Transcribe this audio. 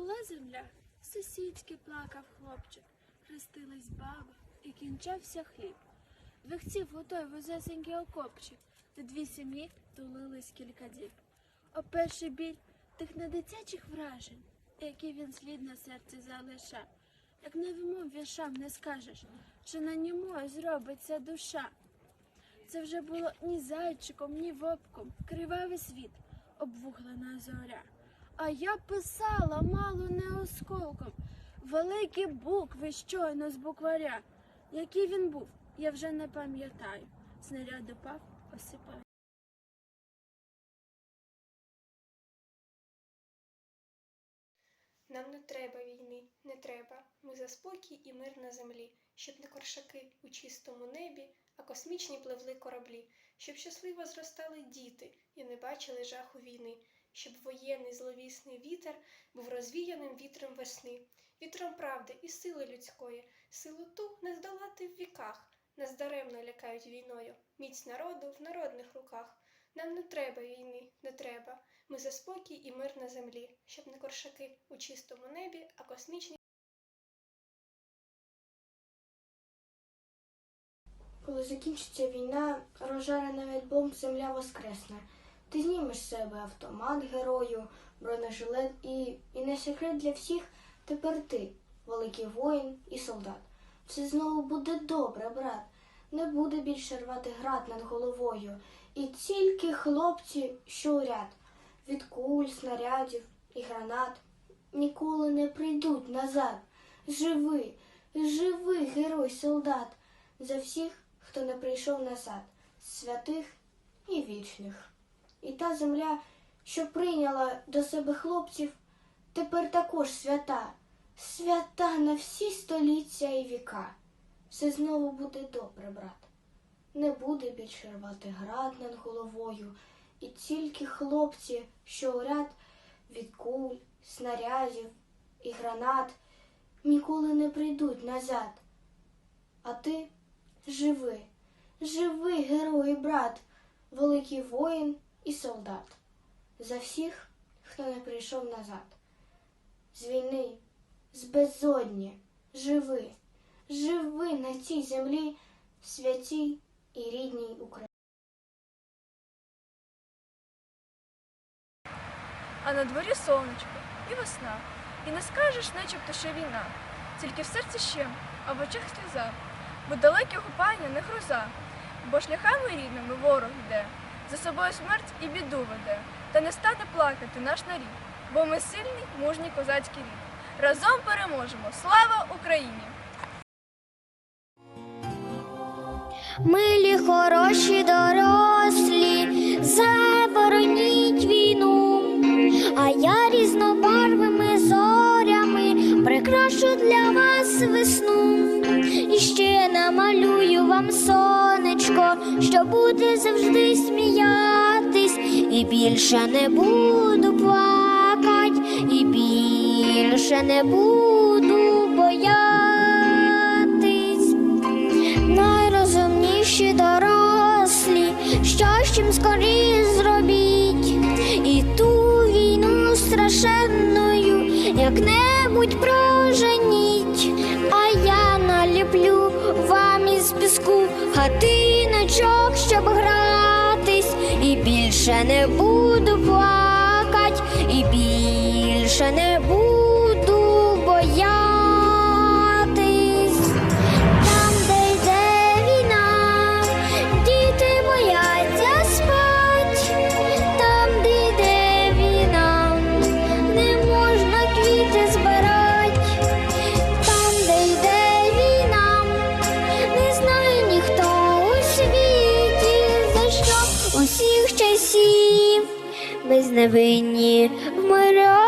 Була земля, сусідськи плакав хлопчик, хрестилась баба і кінчався хліб. Вихців готой вузесенький окопчик, де дві сім'ї тулились кілька діб. О перший біль тих недитячих вражень, які він слід на серці залиша. Як новим віршам не скажеш, що на ньому зробиться душа. Це вже було ні зайчиком, ні вовком, кривавий світ, обвуглена зоря. А я писала мало не осколком, великі букви щойно з букваря. Який він був, я вже не пам'ятаю. Снаряд упав, осипав. Нам не треба війни, не треба. Ми за спокій і мир на землі, щоб не коршаки у чистому небі, а космічні пливли кораблі, щоб щасливо зростали діти і не бачили жаху війни, щоб воєнний зловісний вітер був розвіяним вітром весни, вітром правди і сили людської, силу ту не здолати в віках. Нас даремно лякають війною, міць народу в народних руках. Нам не треба війни, не треба. Ми за спокій і мир на землі, щоб не коршаки у чистому небі, а космічні. Коли закінчиться війна, розжарений альбом Земля воскресне. Ти знімеш себе автомат герою, бронежилет і, і не секрет для всіх тепер ти, великий воїн і солдат. Все знову буде добре, брат. Не буде більше рвати град над головою. І тільки хлопці, що у ряд, від куль, снарядів і гранат, ніколи не прийдуть назад. Живи, живи, герой солдат, за всіх, хто не прийшов назад, святих і вічних. І та земля, що прийняла до себе хлопців, тепер також свята, свята на всі століття і віка. Все знову буде добре, брат. Не буде більше рвати град над головою, і тільки хлопці, що у ряд від куль, снарядів і гранат, ніколи не прийдуть назад. А ти живи, живи, герой і брат, великий воїн і солдат. За всіх, хто не прийшов назад. З війни, з безодні, живи, живи на цій землі, святій і рідній Україні. А на дворі сонечко і весна. І не скажеш, начебто, що війна. Тільки в серці ще, а в очах сльоза. Бо далеке окупання не гроза. Бо шляхами рідними ворог йде, за собою смерть і біду веде. Та не стане плакати наш нарід, бо ми сильний, мужній козацький рід. Разом переможемо! Слава Україні! Милі хороші дорослі, забороніть війну, а я різнобарвими зорями прикрашу для вас весну. І ще намалюю вам сонечко, що буде завжди і більше не буду плакать, і більше не буду боятись. Найрозумніші дорослі, що ж чим скоріше зробіть, і ту війну страшенною як-небудь проженіть, а я наліплю вам із піску хатиночок, лісів, безневинні вмирають.